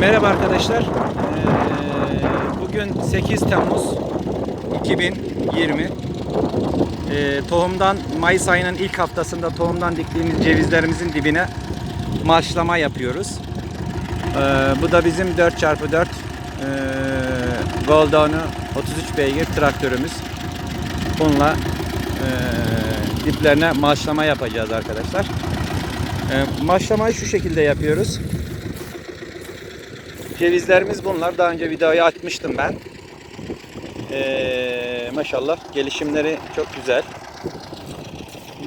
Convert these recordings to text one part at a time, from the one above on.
Merhaba arkadaşlar. Ee, Bugün 8 Temmuz 2020. Ee, Tohumdan Mayıs ayının ilk haftasında tohumdan diktiğimiz cevizlerimizin dibine marşlama yapıyoruz. Ee, Bu da bizim 4x4 ee, Goldonu 33 beygir traktörümüz. Bununla diplerine marşlama yapacağız arkadaşlar. Marşlamayı şu şekilde yapıyoruz. Cevizlerimiz bunlar. Daha önce videoyu atmıştım ben. Ee, maşallah gelişimleri çok güzel.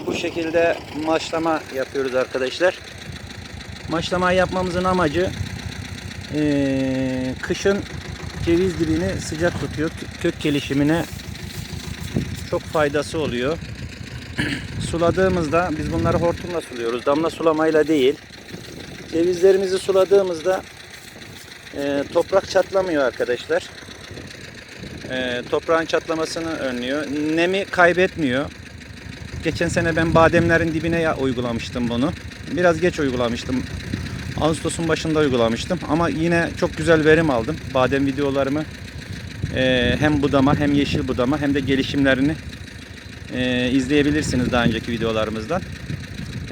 Bu şekilde maçlama yapıyoruz arkadaşlar. Maçlama yapmamızın amacı ee, kışın ceviz dibini sıcak tutuyor. Kök gelişimine çok faydası oluyor. Suladığımızda biz bunları hortumla suluyoruz. Damla sulamayla değil. Cevizlerimizi suladığımızda e, toprak çatlamıyor arkadaşlar. E, toprağın çatlamasını önlüyor. Nemi kaybetmiyor. Geçen sene ben bademlerin dibine uygulamıştım bunu. Biraz geç uygulamıştım. Ağustos'un başında uygulamıştım. Ama yine çok güzel verim aldım. Badem videolarımı e, hem budama hem yeşil budama hem de gelişimlerini e, izleyebilirsiniz daha önceki videolarımızdan.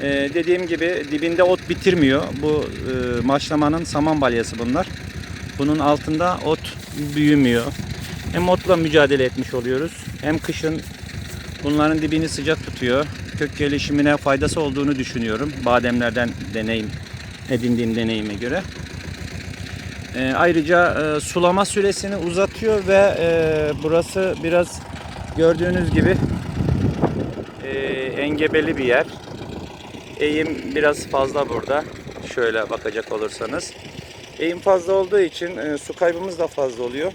E, dediğim gibi dibinde ot bitirmiyor. Bu e, maşlamanın saman balyası bunlar. Bunun altında ot büyümüyor. Hem otla mücadele etmiş oluyoruz. Hem kışın bunların dibini sıcak tutuyor. Kök gelişimine faydası olduğunu düşünüyorum. Bademlerden deneyim edindiğim deneyime göre. E, ayrıca e, sulama süresini uzatıyor ve e, burası biraz gördüğünüz gibi e, engebeli bir yer. Eğim biraz fazla burada. Şöyle bakacak olursanız. Eğim fazla olduğu için e, su kaybımız da fazla oluyor.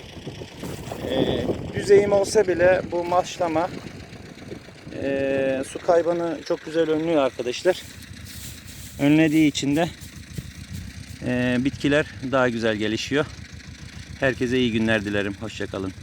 E, düz eğim olsa bile bu maşlama e, su kaybını çok güzel önlüyor arkadaşlar. Önlediği için de e, bitkiler daha güzel gelişiyor. Herkese iyi günler dilerim. Hoşçakalın.